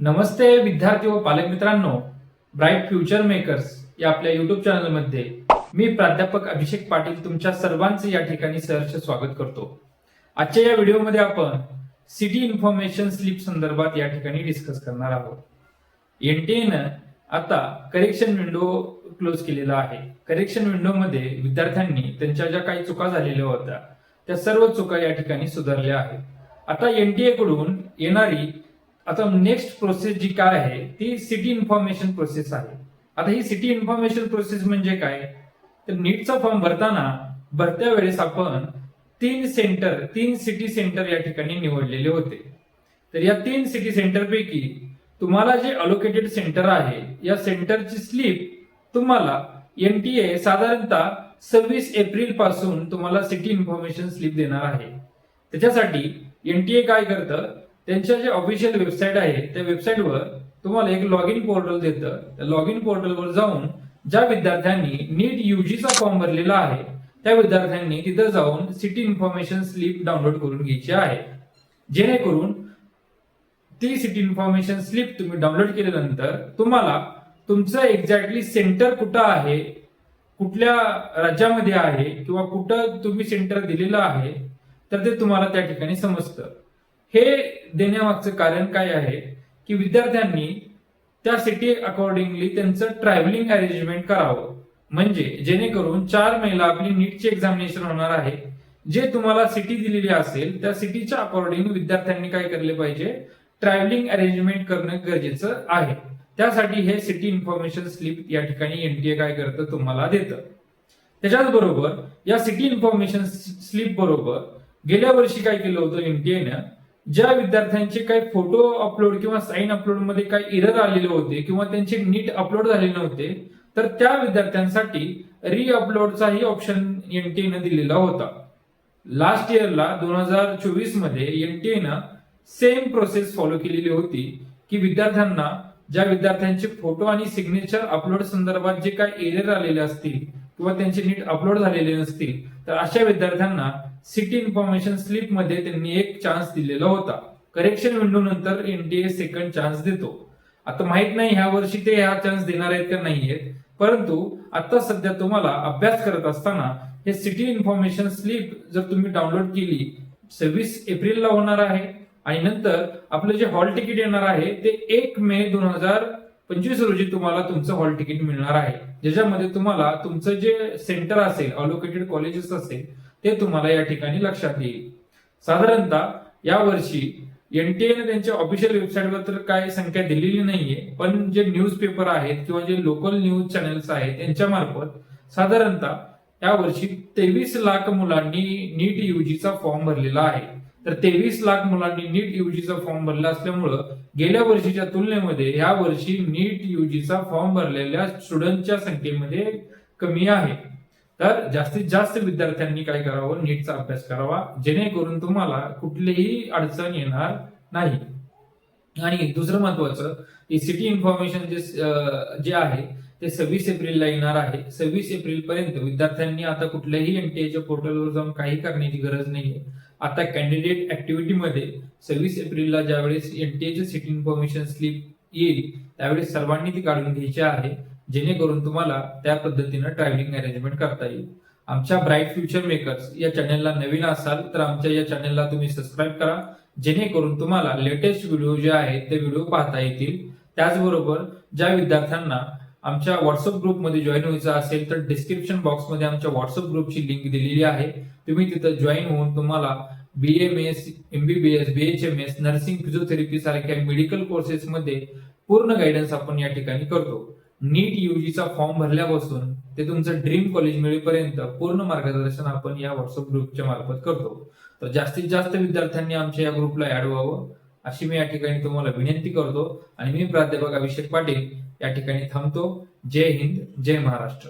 नमस्ते विद्यार्थी व पालक मित्रांनो ब्राईट फ्युचर मेकर्स या आपल्या युट्यूब चॅनलमध्ये मी प्राध्यापक अभिषेक पाटील तुमच्या सर्वांचे या ठिकाणी सहर्ष स्वागत करतो. आजच्या या व्हिडिओमध्ये आपण सिटी इन्फॉर्मेशन स्लिप संदर्भात या ठिकाणी डिस्कस करणार आहोत. एनटीएनं आता करेक्शन विंडो क्लोज केलेला आहे. करेक्शन विंडोमध्ये विद्यार्थ्यांनी त्यांच्या ज्या काही चुका झालेल्या होत्या त्या सर्व चुका या ठिकाणी सुधारल्या आहेत. आता एनटीए कडून येणारी आता नेक्स्ट प्रोसेस जी काय आहे ती सिटी इन्फॉर्मेशन प्रोसेस आहे. आता ही सिटी इन्फॉर्मेशन प्रोसेस म्हणजे काय? तर नीटचा फॉर्म भरताना भरत्या वेळेस आपण तीन सेंटर तीन सिटी सेंटर या ठिकाणी निवडलेले होते. तर या तीन सिटी सेंटर पैकी तुम्हाला जे अलोकेटेड सेंटर आहे या सेंटरची स्लिप तुम्हाला एनटीए साधारणतः सव्वीस एप्रिलपासून तुम्हाला सिटी इन्फॉर्मेशन स्लिप देणार आहे. त्याच्यासाठी एनटीए काय करतं? त्यांच्या जे ऑफिशियल वेबसाईट आहे त्या वेबसाईटवर तुम्हाला एक लॉग इन पोर्टल देतं. त्या लॉग इन पोर्टलवर जाऊन ज्या विद्यार्थ्यांनी नीट युजीचा फॉर्म भरलेला आहे त्या विद्यार्थ्यांनी तिथं जाऊन सिटी इन्फॉर्मेशन स्लिप डाउनलोड करून घ्यायची आहे. जेणेकरून ती सिटी इन्फॉर्मेशन स्लिप तुम्ही डाउनलोड केल्यानंतर तुम्हाला तुमचं एक्झॅक्टली सेंटर कुठं आहे कुठल्या राज्यामध्ये आहे किंवा कुठं तुम्ही सेंटर दिलेलं आहे तर ते तुम्हाला त्या ठिकाणी समजतं. हे देण्यामागचं कारण काय आहे की विद्यार्थ्यांनी त्या सिटी अकॉर्डिंगली त्यांचं ट्रॅव्हलिंग अरेंजमेंट करावं. म्हणजे जेणेकरून चार मेला आपली नीटची एक्झामिनेशन होणार आहे. जे तुम्हाला सिटी दिलेली असेल त्या सिटीच्या अकॉर्डिंग विद्यार्थ्यांनी काय केले पाहिजे? ट्रॅव्हलिंग अरेंजमेंट करणं गरजेचं आहे. त्यासाठी हे सिटी इन्फॉर्मेशन स्लिप या ठिकाणी एनटीए काय करतं? तुम्हाला देतं. त्याच्याच बरोबर या सिटी इन्फॉर्मेशन स्लिप बरोबर गेल्या वर्षी काय केलं होतं एनटीएनं ज्या विद्यार्थ्यांचे काही फोटो अपलोड किंवा साईन अपलोडमध्ये काही इरर आलेले होते किंवा त्यांचे नीट अपलोड झाले नव्हते तर त्या विद्यार्थ्यांसाठी री अपलोडचाही ऑप्शन एनटीएनं दिलेला होता. लास्ट इयरला दोन हजार चोवीसमध्ये एनटीएनं सेम प्रोसेस फॉलो केलेली होती की विद्यार्थ्यांना ज्या विद्यार्थ्यांचे फोटो आणि सिग्नेचर अपलोड संदर्भात जे काही एरर आलेले असतील किंवा त्यांचे नीट अपलोड झालेले नसतील तर अशा विद्यार्थ्यांना सिटी इन्फॉर्मेशन स्लिपमध्ये त्यांनी एक चान्स दिलेला होता. करेक्शन विंडो नंतर एनटीए सेकंड चान्स देतो. आता माहीत नाही ह्या वर्षी ते हा चान्स देणार आहेत का नाहीयेत परंतु आता सध्या तुम्हाला अभ्यास करत असताना हे सिटी इन्फॉर्मेशन स्लिप जर तुम्ही डाउनलोड केली सव्वीस एप्रिलला होणार आहे. आणि नंतर आपलं जे हॉल तिकीट येणार आहे ते एक मे दोन हजार पंचवीस रोजी तुम्हाला तुमचं हॉल तिकीट मिळणार आहे. ज्याच्यामध्ये तुम्हाला तुमचं जे सेंटर असेल अलोकेटेड कॉलेजेस असेल ते तुम्हाला या ठिकाणी लक्षात येईल. साधारणतः या वर्षी एनटीएने त्यांच्या ऑफिशियल वेबसाईटवर तर काय संख्या दिलेली नाहीये पण जे न्यूज पेपर आहेत किंवा जे लोकल न्यूज चॅनल्स आहेत त्यांच्या मार्फत साधारणतः या वर्षी तेवीस लाख मुलांनी नीट युजीचा फॉर्म भरलेला आहे. तर तेवीस लाख मुलांनी नीट युजीचा फॉर्म भरला असल्यामुळं गेल्या वर्षीच्या तुलनेमध्ये या वर्षी नीट युजीचा फॉर्म भरलेल्या स्टुडंटच्या संख्येमध्ये कमी आहे. तर जास्तीत जास्त विद्यार्थ्यांनी काय करावं? नीटचा अभ्यास करावा. जेणेकरून तुम्हाला कुठलीही अडचण येणार नाही. आणि दुसरं महत्वाचं की सिटी इन्फॉर्मेशन जे जे आहे ते सव्वीस एप्रिलला येणार आहे. सव्वीस एप्रिल पर्यंत विद्यार्थ्यांनी आता कुठल्याही एनटीएच्या पोर्टलवर जाऊन काही करण्याची गरज नाहीये. आता कॅन्डिडेट ऍक्टिव्हिटीमध्ये सव्वीस एप्रिलला ज्यावेळेस एनटीएचे सिटी इन्फॉर्मेशन स्लिप येईल त्यावेळेस सर्वांनी ती काढून घ्यायची आहे. जेणेकरून तुम्हाला त्या पद्धतीनं ट्रॅव्हलिंग अरेंजमेंट करता येईल. आमच्या ब्राईट फ्युचर मेकर्स या चॅनलला नवीन असाल तर आमच्या या चॅनलला तुम्ही सबस्क्राईब करा. जेणेकरून तुम्हाला लेटेस्ट व्हिडिओ जे आहेत ते व्हिडिओ पाहता येतील. त्याचबरोबर ज्या विद्यार्थ्यांना आमच्या व्हॉट्सअप ग्रुपमध्ये जॉईन व्हायचं असेल तर डिस्क्रिप्शन बॉक्समध्ये आमच्या व्हॉट्सअप ग्रुपची लिंक दिलेली आहे. तुम्ही तिथं जॉईन होऊन तुम्हाला B M S MBBS S nursing physiotherapy सारख्या मेडिकल कोर्सेसमध्ये पूर्ण गायडन्स आपण या ठिकाणी करतो. नीट युजीचा फॉर्म भरल्यापासून ते तुमचं ड्रीम कॉलेज मिळेपर्यंत पूर्ण मार्गदर्शन आपण या व्हॉट्सअप ग्रुपच्या मार्फत करतो. तर जास्तीत जास्त विद्यार्थ्यांनी आमच्या या ग्रुपला ऍड व्हावं. अशी मी या ठिकाणी तुम्हाला विनंती करतो. आणि मी प्राध्यापक अभिषेक पाटील या ठिकाणी थांबतो. जय हिंद जय महाराष्ट्र.